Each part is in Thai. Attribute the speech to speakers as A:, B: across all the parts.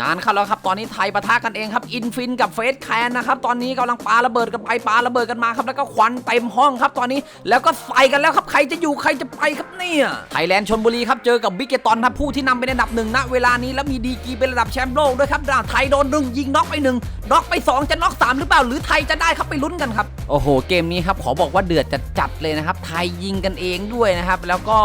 A: งานเข้าแล้วครับตอนนี้ไทยปะทะกันเองครับอินฟินกับเฟสแคนนะครับตอนนี้กำลังปาระเบิดกันไปปาระเบิดกันมาครับแล้วก็ควันเต็มห้องครับตอนนี้แล้วก็ใส่กันแล้วครับใครจะอยู่ใครจะไปครับเนี่ยไทยแลนด์ชนบุรีครับเจอกับบิ๊กเกตอนครับผู้ที่นำเป็นอันดับหนึ่งณเวลานี้แล้วมีดีกีเป็นระดับแชมป์โลกด้วยครับดาวไทยโดนหนึ่งยิงน็อกไปหนึ่งน็อกไปสองจะน็อกสามหรือเปล่าหรือไทยจะได้ครับไปลุ้นกันครับโอ้โหเกมนี้ครับขอบอกว่าเดือดจัดจัดเลยนะครับไทยยิงกันเองด้วยนะครับแล้วก็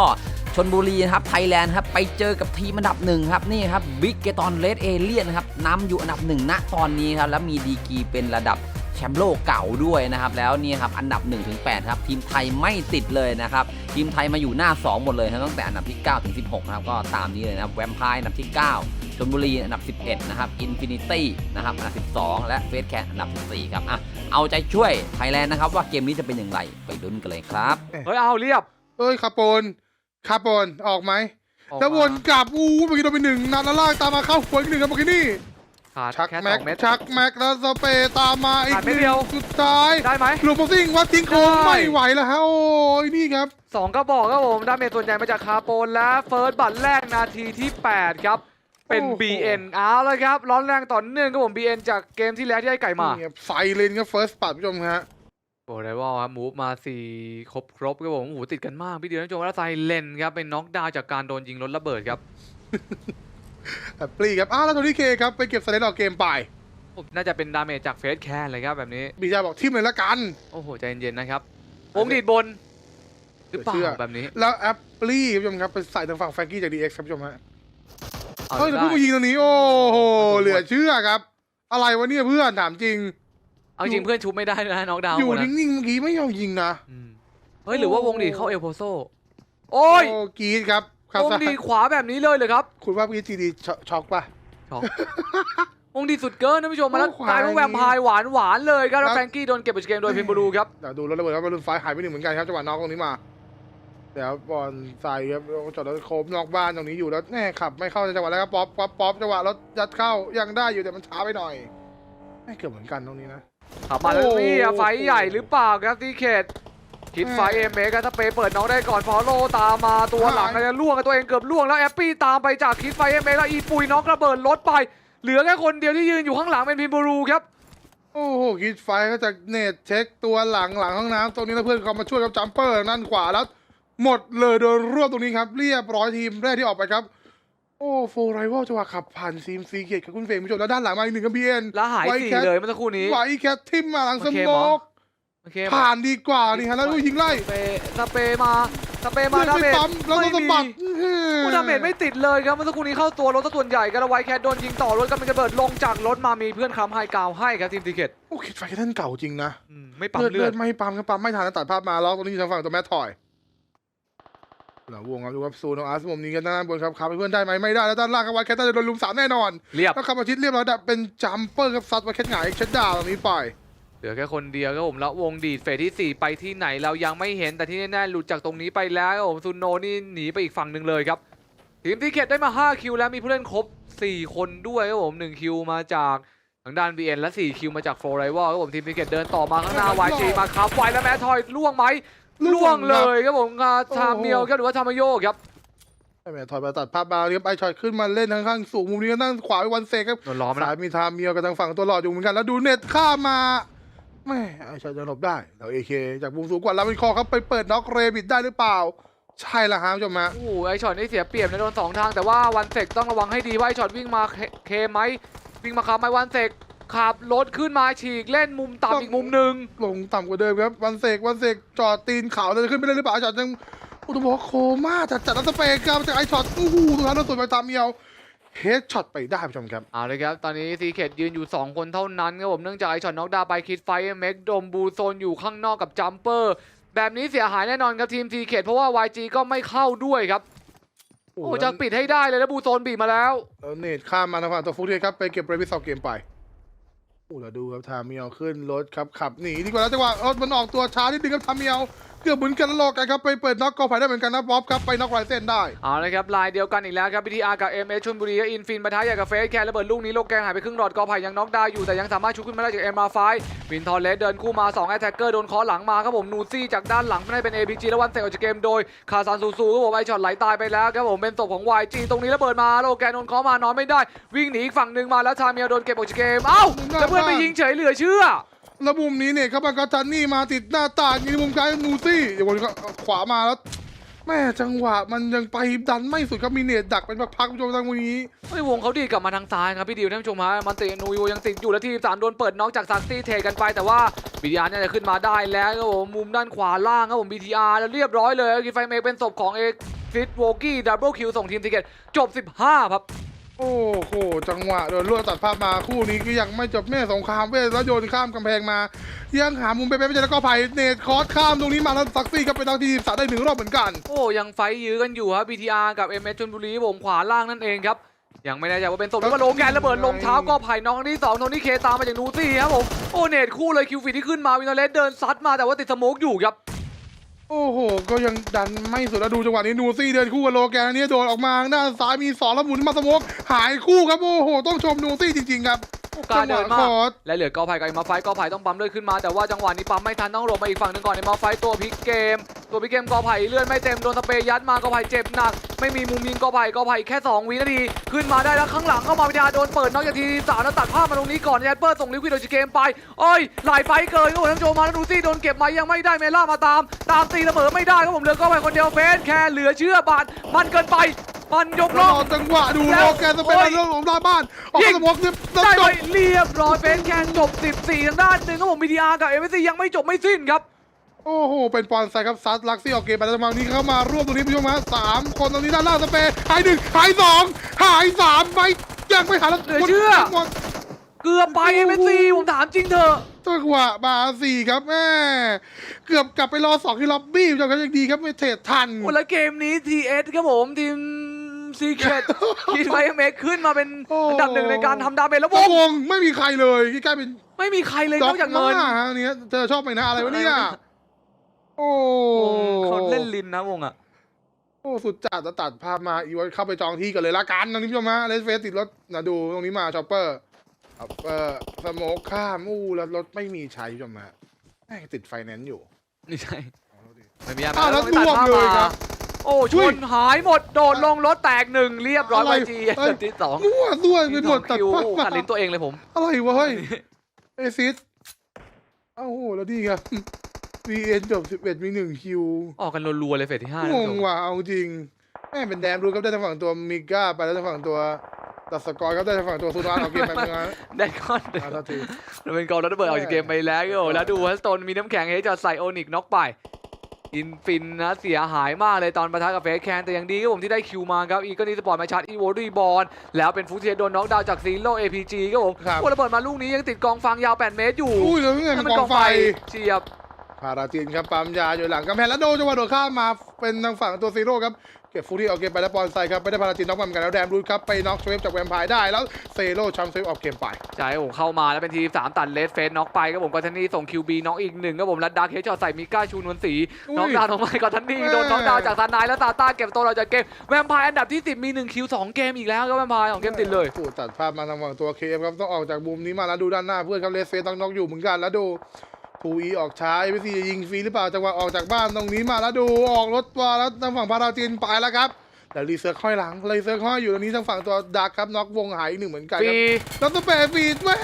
A: ชนบุรีนะครับไทยแลนด์ครับไปเจอกับทีมอันดับหนึ่งครับนี่ครับบิ๊กเกตอนเลดเอเลียนครับนำอยู่อันดับหนึ่งณตอนนี้ครับแล้วมีดีกรีเป็นระดับแชมป์โลกเก่าด้วยนะครับแล้วนี่ครับอันดับ1ถึง8ครับทีมไทยไม่ติดเลยนะครับทีมไทยมาอยู่หน้า 2 หมดเลยครับตั้งแต่อันดับที่ 9 ถึง 16นะครับก็ตามนี้เลยนะครับแวมไพร์อันดับที่ 9ชลบุรีอันดับ 11 นะครับอินฟินิตี้นะครับอันดับ 12 และเฟสแคนอันดับ 14 ครับอะเอาใจช่วยไทยแลนด์นะครับว่าเกมนี้จะเป็นอย่างไรไปลุ้นกันเลยครับ
B: เฮ้ยเอาเรียบ
C: เอ้ยคาโปน คาโปนออกไหม
B: ออก
C: แล้วว
B: มาน
C: กลับอู้เมื่อกี้โดนไปหนึ่งนัดแล้วลากตามมาเข้าหัวอีกหนึ่งครับเมื่อกี้นี่
B: ขาด
C: ชัก
B: แค่ส
C: แม็
B: อกงเม็ด
C: ชักแม็กแล้วสเปรย์ตามมาอีก
B: ขาด
C: ห
B: เม็ด
C: นึ่
B: เดียว
C: งสุดท้าย
B: ได้ไหม
C: หลุมโปรซิงวัดทิ้งโค้ง
B: ได้
C: ไม่ไหวแล้วฮะโอ้ยนี่ครับ
B: สองกระบอกครับผมดาเมจส่วนใหญ่มาจากคาโปนและเฟิร์สบัตรแรกนาทีที่ 8 ครับเป็น
C: โอ้โห
B: BN เอาแล้วครับ ร้อนแรงต่อเนื่องครับผม BN จากเกมที่แล้วที่ได้ไก่มา
C: นี่ครับไฟเลนครับเฟิร์สปัดผู้ชมฮะ
B: โอ้ได้ว่าครับมูฟมา4ครบครบครับผมโอ้โหติดกันมาก พี่เดียวนะโจแล้วไซเลนครับ เป็นน็อกดาวน์จากการโดนยิงรถระเบิดครับ
C: แบบปลีครับอ้าวแล้วโทนี่เคครับ ไปเก็บสเลนออกเกมไป
B: น่าจะเป็นดาเมจจากเฟสแคนเลยครับแบบนี้
C: บีจาบอกทิมเลยละกัน
B: โอ้โห ใจเย็นๆนะครับวงดีดบนหรือเปล่า
C: เชื่อ
B: แบบนี้
C: แล้วแอปปลีผู้ชมครับไปใส่ทางฝั่งแฟรงกี้จากดีเอ็กซ์ครับผู้ชมฮะ
B: เอา
C: เฮ้ยแต่
B: ได้
C: เพิ่งมายิงตรงนี้ โอ้โหเหลือเชื่อครับ อะไรวะเนี่ยเพื่อนถามจริง
B: เอาจริงเพื่อนชุบไม่ได้นะน็อกดาวน์
C: อยู่
B: หมดนะ
C: นิ่งๆเมื่อกี้ไม่ยอมยิงนะ
B: อืมเฮ้ยหรือว่าวงดีดเข้าเอลโพโซโอ้ย
C: กรีดครับครับ
B: วงดีดขวาแบบนี้เลยเลยครับ
C: คุณว่าพี่จีดีช็อกป่ะ
B: ช็อกวงดีดสุดเกินท่านผู้ชมมาแล้ว
C: โอ้ขวา
B: กลายเป็นแวมไพร์หวานหวานๆเลยครับแล้ว
C: ครับ
B: แฟรงกี้โดนเก็บไปจากเกมโดยพิมบูรูครับ
C: เดี๋ยวดูรถระเบิดครับบอลลูนไฟหายไปหนึ่งเหมือนกันครับจังหวะน็อกตรงนี้มาเดี๋ยวบอลใส่ครับแล้วก็จอดรถโคมนอกบ้านตรงนี้อยู่แล้วแน่ขับ ไม่เข้าจังหวะแล้วครับป๊อปป๊อปป๊อปจังหวะรถยัดเข้ายังได้อยู่แต่มันช้าไปหน่อยไม่เกือบเหมือนกันตรงนี้นะ
B: ขับมาแล้ว
C: โอ้
B: นี่อะไฟใหญ่หรือเปล่าครับที่เขตคิดไฟ
C: แม่
B: เอ็มเมกันถ้าเปเปิดน้องได้ก่อนฟอลโล่ตามมาตัวหลัง
C: หาย
B: ก็จะล่วงกับตัวเองเกือบล่วงแล้วแอปปี้ตามไปจากคิดไฟเอ็มเมแล้วอีปุยน็อกระเบิดรถไป เหลือแค่คนเดียวที่ยืนอยู่ข้างหลังเป็นพิมบูรูครับ
C: โอ้โหคิดไฟก็จะเนตเช็คตัวหลังหลังห้องน้ำตรงนี้แล้วเพื่อนเขามาช่วยกับจัมเปอร์นั่นขวาแล้ว หมดเลยโดนรวบตรงนี้ครับ เรียบร้อยทีมแรกที่ออกไปครับ โอ้โฟไรวอลจังหวะขับผ่านซีมซีเกตกับคุณเฟรมผู้ชมแล้วด้านหลังมาอีกหนึ่งกับบีเอ็น
B: แล้วหายสี่เลยเมื่อสักครู่นี้
C: ไหวแคททิมมาหลังส
B: โอเค
C: โม
B: หมอ
C: ก
B: โอเค
C: ผ่านดีกว่านี่ฮะแล้วดูยิงไล่
B: สเปย์สเปย์มาสเปย์มา
C: เพื่อน
B: ดา
C: ไป
B: เมจ
C: ปั๊มแล้วต้องสะ
B: ไม่
C: บัด
B: มีผู้ดาเมจไม่ติดเลยครับเมื่อสักครู่นี้เข้าตัวรถซะส่วนใหญ่กันแล้วไวแคทโดนยิงต่อรถกำลังจะเบิดลงจากรถมามีเพื่อนคำให้กาวให้ครับทีมติเกต
C: โอ้คิดไฟแค่ท่านเก่าจริงนะ
B: อืมไม่ปั๊ม
C: เลือด
B: เลื
C: เลื
B: อ
C: อ
B: ด
C: ดไม่ปั๊มครับปั๊มไม่ทันแล้วตัดภาพมาล็อกตรงนี้อยู่ทางฝั่งตัวแมททอย หลังวงครับดูครับซูนของอาร์สมุมนี้กันด้านบนครับขับให้เพื่อนได้ไหมไม่ได้แล้วด้านล่างครับไวแคทน่าจะโดนลุมสามแน่นอน
B: เรียบ
C: แล้วขับมาชิดเรียบร้อยแต่เป็นจัมเปอร์ครับซัดไวแคทหงายเช็ดดาวตรงนี้ไป
B: เหลือแค่คนเดียวครับผมแล้ววงดีดเฟสที่ 4 ไปที่ไหนเรายังไม่เห็นแต่ที่แน่ๆหลุดจากตรงนี้ไปแล้วครับผมซุนโนนี่หนีไปอีกฝั่งหนึ่งเลยครับทีมติเกตได้มา 5 คิวแล้วมีผู้เล่นครบ 4 คนด้วยครับผม1คิวมาจากทางด้าน BN และ 4 คิวมาจากโฟร์ไรวอลครับผมทีมติเกตเดินต่อมาข้างหน้า YG มาครับไวแล้วแมททอยล่วงไหม ล่วงเลยครับผมอ่าทามเมียวครับหรือว่าทามโยครับ
C: ไอ้แม่ถอยมาตัดภาพมาเรียบไอชอยขึ้นมาเล่นทางข้างสูงมุมนี้ก็นั่งขวาไว้วันเซกครับ
B: โดนล้อมแล้
C: สายวมีทามเมียวกับทางฝั่งตัวหลอดอยู่เหมือนกันแล้วดูเน็ตข้ามมาแม่ไอชอยจะหลบได้แล้วเอเคจากมุมสูงกว่าแล้วเป็นคอครับไปเปิดน็อกเรบิดได้หรือเปล่า ใช่ละฮะคุณผู้ชมฮะ
B: โอ้โหไอช็อตนี่เสียเปรียบนะโดนสองทางแต่ว่าวันเซกต้องระวังให้ดีว่าไอช็อตวิ่งมาเคเคไหมวิ่งมาขับไหมวันเซก ขับรถขึ้นมาฉีกเล่นมุมต่ำอีกมุมหนึ่ง
C: ลงต่ำกว่าเดิมครับ วันเซกวันเซกจอดตีนเขาจะขึ้นไปได้หรือเปล่าไอชอยยังอุตบอกว่าโคม่าจัดจัดแล้วสเปรย์ครับจากไอช็อตโอ้โหตรงนั้นเราสวยไปตามเมียวเฮดช็อตไปได้คุณผู้ชมครับ
B: เอาเลยครับตอนนี้ซีเคดยืนอยู่ 2 คนเท่านั้นครับผมเนื่องจากไอช็อตน็อกดาวน์ไปคิดไฟเม็กดมบูโซนอยู่ข้างนอกกับจัมเปอร์แบบนี้เสียหายแน่นอนครับทีมซีเคดเพราะว่า YG ก็ไม่เข้าด้วยครับโอ้จะปิดให้ได้เลยแล้วบูโซนบีบมาแล้ว
C: แล้วเนตข้ามมาทางฝั่งตัวฟุตเทครับไปเก็บเรบิสออกเกมไป โอ้แล้วดูครับทาเมียวขึ้นรถครับขับหนีดีกว่าแล้วจังหวะรถมันออกตัวช้านิดนึงครับทาเมียว เกือบเหมือนกันแล้วรอกันครับไปเปิดน็อกกอไผ่ได้เหมือนกันนะบ๊อบครับไปน็อกไรเส้นได้
B: เอาละครับลายเดียวกันอีกแล้วครับ BTR กับ MS ชลบุรีอินฟินปะทะอย่างกับเฟสแคนระเบิดลูกนี้โลแกนหายไปครึ่งหลอดกอไผ่ยังน็อกไดาวน์อยู่แต่ยังสามารถชุบขึ้นมาได้จากเอ็มอาร์ไฟวินทอร์เลสเดินคู่มา2แอตแทกเกอร์โดนคอหลังมาครับผมนูซี่จากด้านหลังไม่ได้เป็น APG แล้ววันเตะออกจากเกมโดยคาซานซูซูครับผมไอช็อตไหลตายไปแล้วครับผมเป็นศพของ YG ตรงนี้ระเบิดมาโลแกนโดนคอมานอนไม่ได้ วิ่งหนีอีกฝั่งหนึ่งมาแล้วชาเมียโดนเก็บออกจากเกมเอ้าแล้วเพื่อนไปยิงเฉยเหลือเชื่อ
C: แล้วมุมนี้เนี่ยครับมันก็จันนี่มาติดหน้าต่างยิงมุมซ้ายนูซี่อย่างคนก็ขวามาแล้วแม่จังหวะมันยังไปดันไม่สุดครับมีเนตดักเป็นพักๆคุณผู้ชมทางวันนี้
B: เฮ้วงเขาดีกลับมาทางซ้ายครับพี่ดิวท่านผู้ชมฮะมันตินูยูยังติดอยู่แล้วทีมสามโดนเปิดน็อกจากซักซี่เทกันไปแต่ว่า BTR เนี่ยจะขึ้นมาได้แล้วครับผมมุมด้านขวาล่างครับผม BTR แล้วเรียบร้อยเลยกิฟไฟเมกเป็นศพของเอกฟิตโวกี้ดับเบิลคิวส่งทีมติเกตจบ 15 ครับ
C: โอ้โห จังหวะโดนลวดตัดภาพมาคู่นี้ก็ยังไม่จบแม่สงครามเวทแล้วโยนข้ามกำแพงมา ยังหามุมไปไปไม่เจอแล้วก็ไผ่เนตคอสข้ามตรงนี้มาแล้วซักซี่ก็เป็นดาวทีมสาได้หนึ่งรอบเหมือนกัน
B: โอ้ยังไฟยื้อกันอยู่ครับ BTR กับ MS ชลบุรีผมขวาล่างนั่นเองครับ ยังไม่แน่ใจว่าเป็นศพหรือว่าลงแกนระเบิดลงเท้าก็ไผ่น้องที่สองโทนี่เคตามมาจากนูซี่ครับผมโอ้เนตคู่เลยคิวฟีที่ขึ้นมาวินเทอร์เลสเดินซัดมาแต่ว่าติดสโมกอยู่ครับ
C: โอ้โห ก็ยังดันไม่สุดแล้วดูจังหวะนี้นูซี่เดินคู่กับโลแกนอันนี้โดนออกมาด้านซ้ายมีสองแล้วหมุนมาสมกหายคู่ครับโอ้โห ต้องชมนูซี่จริงๆครับ
B: กาสเดิน
C: จังหวะ
B: มา
C: ค
B: ก
C: อร์ส
B: และเหลือกอไผ่กับเอ็มมาไฟกอไผ่ต้องปั๊มเลือดขึ้นมาแต่ว่าจังหวะนี้ปั๊มไม่ทันต้องหลบมาอีกฝั่งหนึ่งก่อนเอ็มมาไฟตัวพลิกเกม ตัวพลิกเกมกอไผ่เลือดไม่เต็มโดนสเปรย์ยัดมากอไผ่เจ็บหนัก ไม่มีมุมยิงกอไผ่กอไผ่แค่2วินาทีขึ้นมาได้แล้วข้างหลังเข้ามาวิทยาโดนเปิดนอกจากทีสามแล้วตัดภาพมาตรงนี้ก่อนแอดเปอร์ส่งลิควิดออกจากเกมไปโอ้ยหลายไฟเกินครับผมทั้งโจมาแล้วดูซี่โดนเก็บมายังไม่ได้เมล่ามาตาม ตามตีเสมอไม่ได้ครับผมเหลือกอไผ่คนเดียวเฟสแค่เหลือเชื่อบาดมันเกินไป มันยก
C: ร
B: ล่
C: อ
B: อง
C: จังหวะดู
B: แล้
C: โล
B: ว
C: แกนจะเป็น
B: โอ้ย
C: เรื่องของหน้าบ้านออก
B: ยิ
C: มางสโมกเนี่ย
B: ได้
C: จ
B: ไป
C: บ
B: เรียบร้อยเฟสแคนจบ 14ทางด้านหนึ่งครับผม BTR กับ MSC ยังไม่จบไม่สิ้นครับ
C: โอ้โห เป็นปอนไซครับซัดลักซี่ออกเกมไปแล้วจังหวะนี้เข้ามาร่วมตรงนี้ผู้ชมฮะสามคนตรงนี้ด้านล่างสเปย์หายหนึ่งหายสองหายสามไปยังไม่หาแล้ว
B: เหลือเชื่อ
C: หมด
B: เกือบไป MSC ผมถามจริงเถอะ
C: จังหวะมาสี่ครับแม่เกือบกลับไปรอสองที่ล็อบบี้ผู้ชมครับยังดีครับไม่เทรดทัน
B: โอ้แล้วเกมนี้ TS ครับผมทีม Secret คิดไฟเมกขึ้นมาเป็น
C: โอ้
B: อันดับหนึ่งในการทำดาเมจแล้วว
C: ว
B: ง
C: งไม่มีใครเลยที่กลายเป็น
B: ไม่มีใครเลยนอกจากเงิน
C: ด็อกมาฮะอันเนี้ยเธอชอบไหมนะอะไรวะเนี่ย โอ้
B: วงเขาเล่นลินนะวงอะ
C: โอ้สุดจัดแล้วตัดภาพมาอีวอนเข้าไปจองที่กันเลยละกันตรงนี้ผู้ชมฮะเลสเฟสติดรถนะดูตรงนี้มาชอปเปอร์ชอปเปอร์สโมกข้ามอู้แล้วรถไม่มีใช้ผู้ชมฮะแม่งติดไฟแนนซ์อยู่
B: ไม่ใช่ไม่มีอะไร
C: อ้าวแล้ว
B: ไม่ตัด
C: รวบ
B: ภาพ
C: เลย
B: มา
C: ครับ
B: โอ้ช
C: อุ้ย
B: นหายหมดโดดลงรถแตกหนึ่งเรียบร้อย
C: อะไร
B: ไปจี
C: เอ้ย
B: ที่สอง
C: มั่วด้วยไปหมดตัด
B: คิว
C: ภาพมา
B: กัดลิ้นตัวเองเลยผม
C: อะไรวะเฮ้ยเอซิสเอ้าโหแล้วดีครับ VN จบ11มี1คิว
B: ออกกันรัวๆเลยเฟสที่ห้าง
C: งงว่ะเอาจริงแม่เป็นแดมรู้ครับได้ทางฝั่งตัวมิก้าไปแล้วทางฝั่งตัวตัดสกอร์ครับได้ทางฝั่งตัวซูดานเอาเกมไปเป็นไง
B: ได้ก้อนเดียว
C: อ่าโทษที
B: แล้วเป็นกอลแล้วระเบิดออกจากเกมไปแล้วโอ้แล้วดูฮัสโตนมีน้ำแข็งให้จะใส่โอนิกน็อกไป อินฟินนะเสียหายมากเลยตอนปะทะกับเฟสแคนแต่ยังดีครับผมที่ได้คิวมาครับอีกก็นี่สปอร์ตมาชาร์จอีโวรีบอลแล้วเป็นฟุตเทียโดนน็อกดาวน์จากซีโร่เอพีจีครับผม
C: ครับ
B: โอ้ระเบิดมาลูกนี้ยังติดกองฟางยาว 8 เมตรอยู่
C: อุ้ยแล้วเงิน
B: นั่น
C: กองไฟ
B: เฉียบ
C: พาราตินครับปั๊มยาอยู่หลังกำแพงแล้วโดนจังหวะโดดข้ามมาเป็นทางฝั่งตัวซีโร่ครับ เก็บฟูที่เอาเกมไปแล้วปอนไซครับไม่ได้พาราตินน็อกมาเหมือนกันแล้วแดมรูดครับไปน็อกเซฟจากแวมไพร์ได้แล้วเซโร่ชัมเซฟออกเกมไป
B: ใช่ผมเข้ามาแล้วเป็นทีมสามตัดเลสเฟสน็อกไปครับผมกอทันนี่ส่งคิวบีน็อกอีกหนึ่งครับผมแล้วดาร์คเฮจอดใส่มิก้าชูนวลศรี
C: อุ้ย
B: น็อกดาวน์ลงไปกอทันนี่โดนน็อกดาวน์จากซานายแล้วตาต้าเก็บตัวเราจากเกมแวมไพร์อันดับที่ 10 มี1คิว2เกมอีกแล้วครับแวมไพร์ของเกมติดเลย
C: ผู้ตัดภาพมาทางฝั่งตัวเคเอฟครับต้องออกจากมุมนี้มาแล้วดูด้านหน้าเพื่อนครับเลสเฟสต้องน็อกอยู่เหมือนกันแล้วดู ทูอีออกช้าเอฟซียิงฟรีหรือเปล่าจังหวะออกจากบ้านตรงนี้มาแล้วดูออกรถมาแล้วทางฝั่งพาราตินไปแล้วครับแล้วรีเซิร์คห้อยหลังรีเซิร์คห้อยอยู่ตรงนี้ทางฝั่งตัวดาร์คครับน็อกวงหายอีกหนึ่งเหมือนกัน
B: ฟ
C: ค
B: รี
C: รับแล้วสเปรย์ฟีดแม่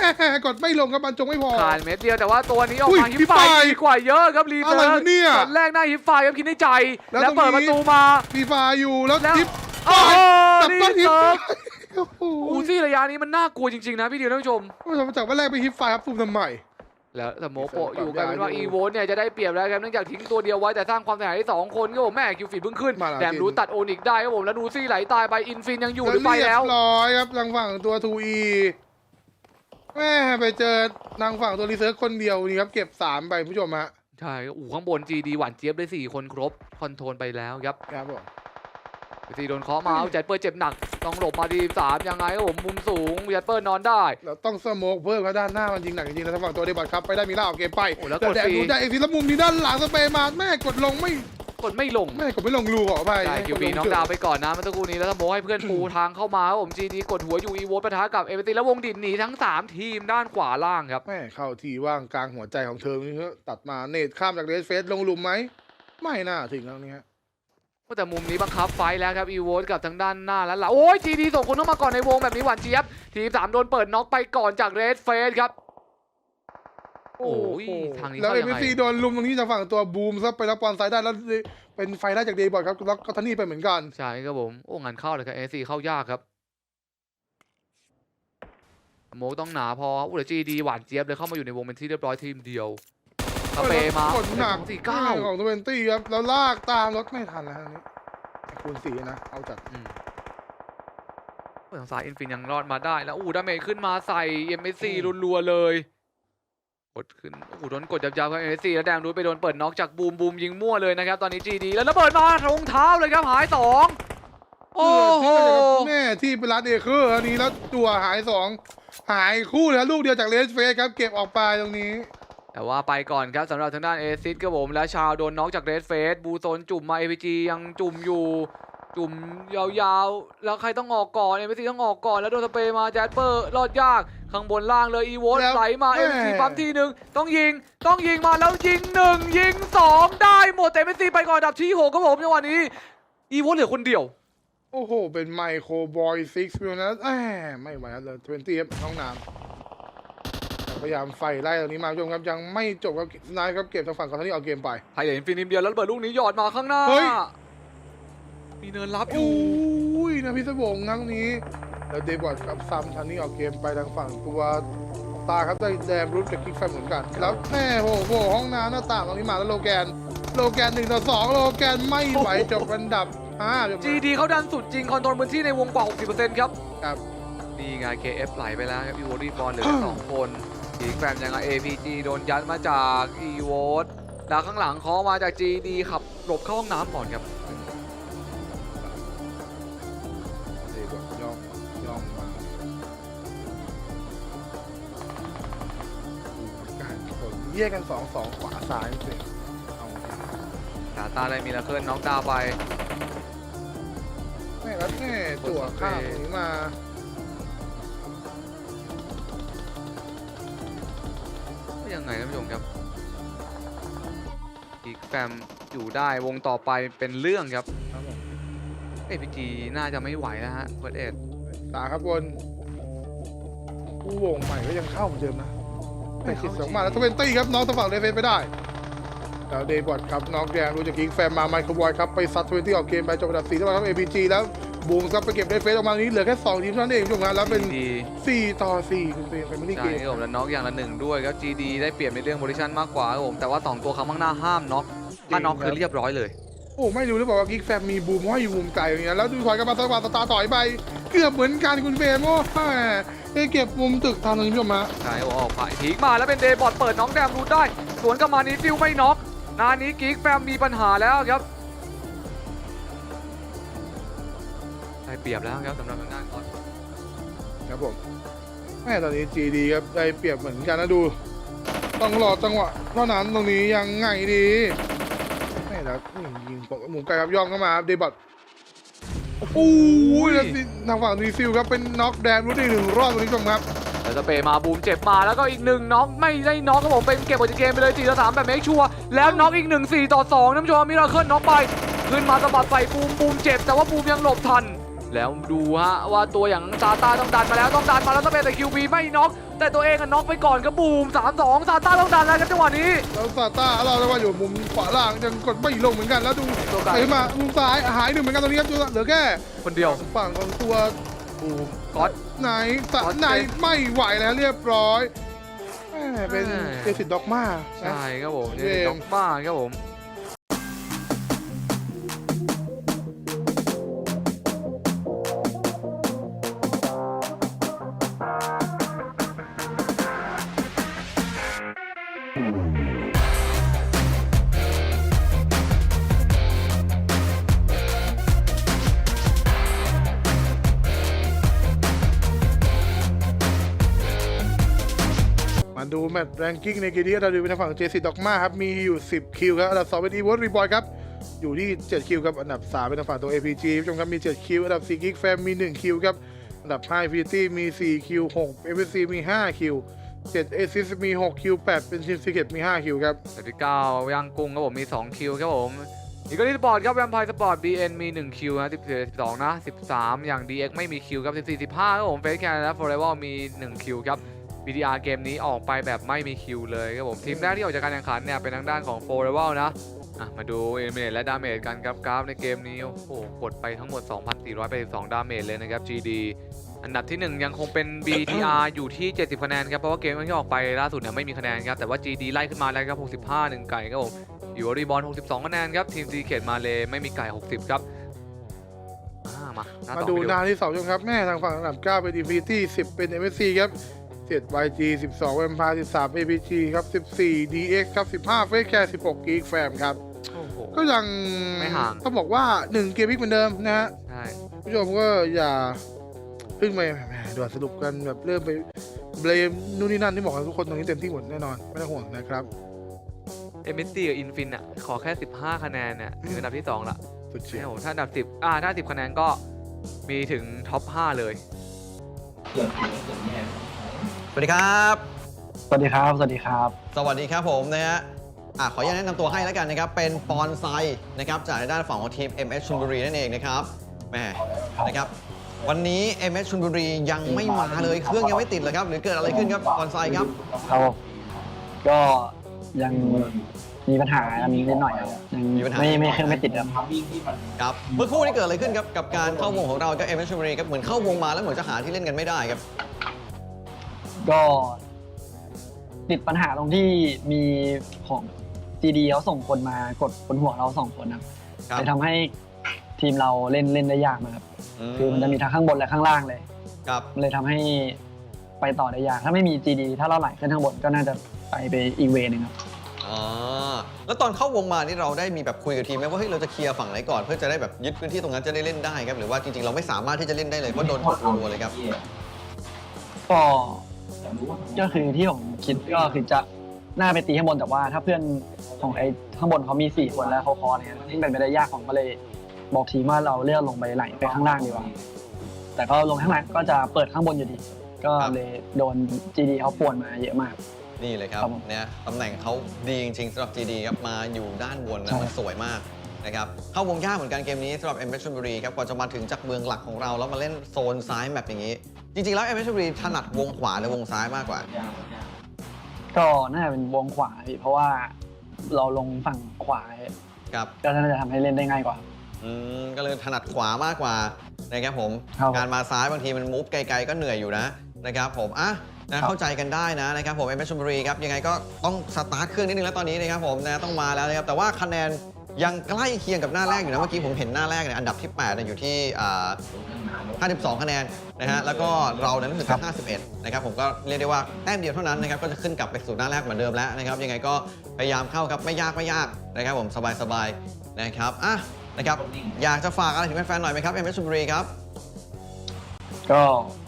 C: กดไม่ลงครับบรรจงไม่พอ
B: ขาดเม็ดเดียวแต่ว่าตัวนี้ออก
C: อุ้ย
B: มาฮิป
C: ฮิป
B: ไฟ
C: ไฟ
B: ดีกว่าเยอะครับรี
C: อะไร
B: เซิร์
C: วะเนี่ย
B: ช็อตแรกหน้าฮิปไฟครับคิดในใจ
C: แล้ว
B: แล้ว
C: ตรงนี้
B: เปิดประตูมา
C: ฟีฟาอยู่แล้ว
B: แล้ว
C: ทิป
B: โอ้โห
C: ดับ
B: รี
C: เบิลทิป
B: เซิร์ฟ
C: โอ้โห
B: อูซี่ระยะนี้มันน่ากลัวจริงๆนะพี่ดิวท่านผู้ชม
C: ผู้ชมจากวันแรกไปฮิปไฟครับซูมทำไม
B: แล้วแต่โมโปะ
C: เซิร์ฟ
B: อยู่กลายเป็นว่า
C: ปรับยาอยู่
B: อีโวเนี่ยจะได้เปรียบแล้วครับเนื่องจากทิ้งตัวเดียวไว้แต่สร้างความเสียหายให้สองคนก็ผมแม่คิวฟีดเพิ่งขึ้น
C: มาแล้ว
B: แดม
C: จริง
B: รู้ตัดโอนิกได้ครับผมแล้วดูซี่ไหลตายไปอินฟินยังอยู่หรือไป
C: เรียบ
B: แล้ว
C: ร้อยครับทางฝั่งตัวทูอีแม่ไปเจอทางฝั่งตัวรีเซิร์ชคนเดียวนี่ครับเก็บสามไปผู้ชมฮะ
B: ใช่อูข้างบน GD หวานเจี๊ยบได้สี่คนครบคอนโทรลไปแล้วครับ
C: ครับผม
B: ซีโดนเคาะมาเอาแจ็ดเปิดเจ็บหนัก ต้องหลบมาทีสามยังไงครับผมมุมสูงแจ็ดเปิดนอนได้
C: เราต้องสโมกเพิ่มครับด้านหน้ามันยิงหนักจริงๆนะทางฝั่งตัวเดบัตครับไปได้มีล่าออกเกมไป
B: โอ้แล้ว
C: แต่
B: กด
C: แดง
B: ฟรี
C: ดูได้เอ็กซ์แล้วมุมนี้ด้านหลังสเปย์มาแม่กดลงไม่
B: กดไม่ลง
C: แม่กดไม่ลงรูขอไป
B: ได้คิวบีน้องดาวไปก่อนนะเมื่อสักครู่นี้แล้วสโมกให้เพื่อนปูทางเข้ามาครับผมจีดีกดหัวอยู่อีโวปะทะกับเอเวอร์ตีแล้ววงดินหนีทั้ง3ทีมด้านขวาล่างครับ
C: แม่เข้าที่ว่างกลางหัวใจของเธอนี่เถอะตัดมาเนตข้ามจากเรสเฟสลงหลุมไหมไม่น่าถึงแล้วนี่ฮะ
B: แต่มุมนี้บังคับไฟท์แล้วครับอีโวกับทางด้านหน้าแล้วล่ะโอ้ยจีดีส่งคนเข้ามาก่อนในวงแบบนี้หวานเจี๊ยบ ทีมสามโดนเปิดน็อกไปก่อนจากเรดเฟสครับ โอ้ยทางนี้
C: แล้ว
B: เข้า
C: เอ็
B: ยัง
C: ม
B: ไง
C: ซีโดนลุมตรงนี้จากฝั่งตัวบูมซับไปรับบอลซ้ายได้แล้วเป็นไฟได้จากเดย์บอลครับแล้วก็ทันนี่ไปเหมือนกัน
B: ใช่ครับผมโอ้งานเข้าเลยครับเอซีเข้ายากครับโมกต้องหนาพออุ้ยจีดีหวานเจี๊ยบเลยเข้ามาอยู่ในวงเป็นที่เรียบร้อยทีมเดียว สเปย์มาก
C: ดหนัก
B: สี่เก้า
C: ของทเวนตี้ครับ แล้วลากตามรถไม่ทันแล้วอันนี้คูณสี่นะ เอาจัด
B: อืมโอ้ยทางซ้ายอินฟินยังรอดมาได้ แล้วอู้ดาเมจขึ้นมาใส่เอ็มเอซีรัวๆเลย กดขึ้นโอ้โหโดนกดยับๆครับเอ็มเอซีแล้วแดงรู้ไปโดนเปิดน็อกจากบูมบูมยิงมั่วเลยนะครับ ตอนนี้จีดีแล้วระเบิดมาตรงเท้าเลยครับหายสองโอ้โห
C: แม่ที่เป็นร้านเอเคอร์อันนี้แล้วตัวหายสองหายคู่เลยครับลูกเดียวจากเลสเฟสครับ เก็บออกไปตรงนี้
B: แต่ว่าไปก่อนครับสำหรับทางด้านเอซิสครับผมและชาวโดนน็อกจากเรดเฟสบูโซนจุ่มมาเอพีจียังจุ่มอยู่ จุ่มยาวๆ แล้วใครต้องออกก่อนเอพีซีต้องออกก่อนแล้วโดนสเปรย์มาแจสเปอร์รอดยากข้างบนล่างเลยอีโวต
C: แล้ว
B: ไหลมา
C: แม่
B: เอพีซีปั๊มทีหนึ่งต้องยิงต้องยิงมาแล้วยิงหนึ่งยิงสองได้หมดแต่เอพีซีไปก่อนอันดับที่หกครับผมจังหวะนี้อีโวตเหลือคนเดียว
C: โอ้โห เป็นไมโครบอยซิกซ์มิลนะแหมไม่ไหวแล้วเลยทเวนตี้ห้องน้ำแต่ พยายามไฟไล่ตรงนี้มาผู้ชมครับยังไม่จบครับนายครับเก็บทางฝั่งของทางนี้เอาเกมไป
B: ไทยเหลืออินฟินิมเดียวแล้วระเบิดลูกนี้หยอดมาข้างหน้า
C: เฮ้ย
B: มีเนินรับอยู่
C: อุ้ยนะพิศวงครั้งนี้ แล้วเดบอดกับซัมทันนี่เอาเกมไปทางฝั่งตัวตาครับได้แดมรุดกับคิกแฟมเหมือนกันแล้วแม่โหโหห้องน้ำหน้าต่างตรงนี้มาแล้วโลแกน โลแกนหนึ่งต่อสองโลแกนไม่ไหวจบอันดับห้าจบ
B: จีดีเขาดันสุดจริงคอนโทรลพื้นที่ในวงกว่า 60%ครับ
C: ครับ
B: นี่ไง KF ไหลไปแล้วครับอีโวรีบอลเหลือแค่สองคน อีกแฟมยังไง APG โดนยัดมาจากอีโวตแล้วข้างหลังเคอมาจาก GD ขับหลบเข้าห้องน้ำก่อนครับ
C: เดบอดย่องย่องมาการผลแยกกันสองสองขวาซ้ายเสร็จเอา
B: ตาตาได้มีละเคิลน็อกดาวน์ไป
C: แม่แล้วแม่จั่วข้ามตรงนี้มา
B: ยังไงท่านผู้ชมครับอีกแฟมอยู่ได้วงต่อไปเป็นเรื่องครับ
C: ครับผม
B: APG น่าจะไม่ไหวแล้วฮะเฟิร์สเอ็ด
C: ตาครับบนผู้วงใหม่ก็ยังเข้าเหมือนเดิมนะแต่คิดสองมาแล้วทเวนตี้ครับน้องตะฝั่งเดฟเฟนไปได้แล้วเดย์บอดครับน้องแดงรู้จากกิงแฟมมาไมค์คบอยครับไปซัดทเวนตี้ออกเกมไปจบอันดับสี่แล้วครับ APG แล้ว บูมครับไปเก็บเดฟเฟนออกมานี้เหลือแค่สองทีมเท่านั้นเองช่วงนั้นแล้วเป็น
B: ดี
C: สี่ต่อสี่คุณเป็นแฟมิลี่
B: ใช่
C: เกม
B: ครับผมแล้วน็อกอย่างละหนึ่งด้วยครับ GD ได้เปรียบในเรื่องโพซิชันมากกว่าครับผมแต่ว่า2ตัวคำข้างหน้าห้ามน็อกถ้าน็อกคือเรียบร้อยเลย
C: โอ้ไม่รู้หรือเปล่าว่ากิกแฟมมีบูมห้อยอยู่มุมไกลอย่างเงี้ยแล้วดูถอยกลับมาสวัสดิ์สตาร์ถอยไป เกือบเหมือนกันคุณเฟรมโอ้แหมได้เก็บมุมตึกทันตรงนี้พี่ชมฮะ
B: ใช่โอ้ออกไปพีกมาแล้วเป็นเดย์บอดเปิดน้องแดมรูดได้ สวนกลับมานี้ฟิลไม่น็อกนานี้กิ๊กแฟมมีปัญหาแล้วครับ ได้เปรียบแล้วครับสำหรับทางด้านก่อน
C: ครับผมแม่ตอนนี้ GD ครับได้เปรียบเหมือนกันนะดู ต้องรอจังหวะเท่านั้นตรงนี้ยังไงดีแม่แล้วนี่ยิงปกหมุนไกลครับย่องเข้ามาครับเดบัตโอ้ยแล้วสิทางฝั่งดีซิลครับเป็นน็อกแดนรู้ได้หนึ่งรอบตรงนี้ชมครับ
B: แล้วสเปย์มาบูมเจ็บมาแล้วก็อีกหนึ่งน็อกไม่ได้น็อกครับผมเป็นเก็บออกจากเกมไปเลย4ต่อ3แบบเมคชัวร์แล้วน็อกอีกหนึ่ง4ต่อ2ท่านผู้ชมมิราเคิลน็อกไป ขึ้นมาสะบัดใส่บูมบูมเจ็บแต่ว่าบูมยังหลบทัน แล้วดูฮะว่าตัวอย่างซาต้าต้องดันมาแล้วต้องดันมาแล้วสเปย์แต่คิวบีไม่น็อกแต่ตัวเองอะน็อกไปก่อนครับบูม3 2ซาต้าต้องดันแล้วครับจังหวะนี้
C: แล้วซาต้าเราได้ว่าอยู่มุมขวาล่างยังกดไม่ลงเหมือนกันแล้วดู
B: ตัวไกล
C: ไปมามุมซ้ายหายหนึ่งเหมือนกันตรงนี้ครับเหลือแค่
B: คนเดียว
C: ฝั่งของตัว
B: บูมก๊อต
C: ไหนสะ
B: ขอเจ
C: ไหนไม่ไหวแล้วเรียบร้อยแม่เป็น
B: แม่
C: เจสิตด็อกมานะ
B: ใช่ครับผม
C: เก
B: นี่
C: ม
B: น็อกบ้าครับผม
C: แมตช์แรงกิ้งในเกมนี้เราดูเป็นทางฝั่งเจสิด็อกมาครับ มีอยู่ 10 คิวครับ อันดับ 2 เป็นอีวอร์รีบอยครับ อยู่ที่ 7 คิวครับ อันดับ 3 เป็นทางฝั่งตัว APG ผู้ชมครับมี 7 คิว อันดับ 4 กิกแฟมมี 1 คิวครับ อันดับ5 Infinity มี 4 คิว 6 MSC มี 5 คิว 7 a s i s มี 6 คิว 8 เป็นชินซิเกตมี 5 คิวครับ
B: สที่9ย่างกุ้งครับผมมี 2 คิวครับผมอีกก็ที่สปอร์ตครับแวมไพร์สปอร์ต BN มี1คิวนะ14 12นะ 13 อย่าง DX ไม่มีคิวครับ 14 15ครับผมเฟสแคนและ Forever มี 1 คิวครับ BDR เกมนี้ออกไปแบบไม่มีคิวเลยครับผมทีมแรกที่ออกจากการแข่งขันเนี่ยเป็นทางด้านของ Forever นะอะมาดูเอเมจและดาเมจกันครับกราฟในเกมนี้ โอ้โห กดไปทั้งหมด 2,482 ดาเมจเลยนะครับ GD อันดับที่ 1 ยังคงเป็น BTR อยู่ที่ 70 คะแนนครับ เพราะว่าเกมที่ออกไปล่าสุดเนี่ยไม่มีคะแนนครับ แต่ว่า GD ไล่ขึ้นมาแล้วครับ 65 1 ไก่ครับผมอยู่รีบอล62 คะแนนครับ ทีมซีเกตมาเลยไม่มีไก่ 60 ครับอ่ามา
C: มาดูหน้าที่2ชมครับแม่ทางฝั่งอันดับ9เป็น Infinity 10 เป็น MSC ครับ 7 YG 12 Vampire 13 APG ครับ 14 DX ครับ 15 Face Care 16 Geek Fam ครับ
B: โอ้โห
C: ก็ยัง
B: ไม่ห่าง
C: ต้องบอกว่า 1 เกมพิกเหมือนเดิมนะฮะ
B: ใช่
C: ผู้ชมก็อย่าเพิ่งไปแหมด่วนสรุปกันแบบเริ่มไปเบลมนู่นนี่นั่นที่บอกว่าทุกคนตรงนี้เต็มที่หมดแน่นอน ไม่ต้องห่วงนะครับ
B: เอมิตี้กับอินฟินอะ ขอแค่ 15 คะแนนเนี่ยถึงอันดับที่ 2 ละ
C: สุดเฉีย
B: ใช่
C: ว
B: ผมถ้าอันดับ 10 อ่า ถ้า 10 คะแนนก็มีถึงท็อป 5 เลย
D: สวัสดีครับ
E: สวัสดีครับ สวัสดีครับ
D: สวัสดีครับผมนะฮะอะขออนุญาตแนะนำตัวให้แล้วกันนะครับ เป็นปอนไซนะครับจากด้านฝั่งของทีม MS ชลบุรีนั่นเองนะครับแหมนะครับ วันนี้ MS ชลบุรียังไม่มาเลยเครื่องยังไม่ติดเลยครับ หรือเกิดอะไรขึ้นครับปอนไซครับ
E: ครับผมก็ยังมีปัญหากันนิดหน่อยครับยัง
D: มีปัญหา
E: ไม่ไม่เครื่องไม่ติดครับ
D: ครับเมื่อครู่นี้เกิดอะไรขึ้นครับกับการเข้าวงของเรากับ MS ชลบุรีครับเหมือนเข้าวงมาแล้วเหมือนจะหาที่เล่นกันไม่ได้ครับ
E: ก็ติดปัญหาตรงที่มีของ GD เขาส่งคนมากดบนหัวเราสองคนครับ
D: ครับ
E: เลยทำให้ทีมเราเล่นเล่นได้ยากนะครับคือมันจะมีทั้งข้างบนและข้างล่างเลย
D: ครับ
E: เลยทำให้ไปต่อได้ยาก ถ้าไม่มี GD ถ้าเราไหลขึ้นข้างบนก็น่าจะไปไปอีกเวนึงครับ
D: อ๋อแล้วตอนเข้าวงมานี่เราได้มีแบบคุยกับทีมไหมว่าเฮ้ยเราจะเคลียร์ฝั่งไหนก่อนเพื่อจะได้แบบยึดพื้นที่ตรงนั้นจะได้เล่นได้ครับหรือว่าจริงๆเราไม่สามารถที่จะเล่นได้เลยเพราะโดนกดรัวๆเลยครับ
E: ก็ ก็คือที่ผมคิดก็คือจะหน้าไปตีข้างบนแต่ว่า ถ้าเพื่อนของไอ้ข้างบนเขามีสี่คนแล้วเขาคอเนี่ยซึ่งเป็นไปได้ยากผมก็เลยบอกทีมว่าเราเลือกลงไปไหลไปข้างล่างดีกว่า แต่ก็ลงข้างล่างก็จะเปิดข้างบนอยู่ดี ก็เลยโดน GD เขาป่วนมาเยอะมาก
D: นี่เลยครับ
E: ครับผม
D: เนี่ยตำแหน่งเขาดีจริงๆสำหรับ GD ครับมาอยู่ด้านบนนะ
E: ใช่
D: มันสวยมากนะครับเข้าวงยากเหมือนกันเกมนี้สำหรับ m อ s ชลบุรีครับกว่าจะมาถึงจากเมืองหลักของเราแล้วมาเล่นโซนซ้ายแบบอย่างนี้ จริงๆ แล้ว m อ s ชลบุรีถนัดวงขวาหรือวงซ้ายมากกว่า
E: ก็น่าจะเป็นวงขวาพี่เพราะว่าเราลงฝั่งขวา
D: ครับ
E: ก็น่าจะทำให้เล่นได้ง่ายกว่า
D: อืมก็เลยถนัดขวามากกว่านะครับผม
E: ครับ
D: การมาซ้ายบางทีมันมูฟไกลๆก็เหนื่อยอยู่นะนะครับผมอะนะเข้าใจกันได้นะนะครับผม m อ s ชลบุรีครับยังไงก็ต้องสตาร์ทเครื่องนิดนึงแล้วตอนนี้นะครับผมนะต้องมาแล้วนะครับแต่ว่าคะแนน ยังใกล้เคียงกับหน้าแรกอยู่นะเมื่อกี้ผมเห็นหน้าแรกเนี่ยอันดับที่8เนี่ยอยู่ที่อ่า52 คะแนนนะฮะแล้วก็เรานั้นรู้สึกจะ51 นะครับผมก็เรียกได้ว่าแต้มเดียวเท่านั้นนะครับก็จะขึ้นกลับไปสู่หน้าแรกเหมือนเดิมแล้วนะครับยังไงก็พยายามเข้าครับไม่ยากไม่ยากนะครับผมสบายๆนะครับอะนะครับอยากจะฝากอะไรถึงแฟนๆหน่อยไหมครับเอ็มเอสชลบุรีครับ
E: ก็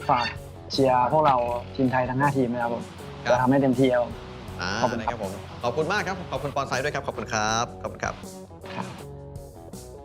E: ฝากเชียร์พวกเราทีมไทยทั้ง 5 ทีมนะครับผม
D: ครับ
E: จะทำให้เต็มที่ครับผม
D: อ่า
E: ขอบคุณครับ
D: นะครับผม ขอบคุณมากครับ ขอบคุณปอนไซด์ด้วยครับ ขอบคุณครับ ขอบคุณครับ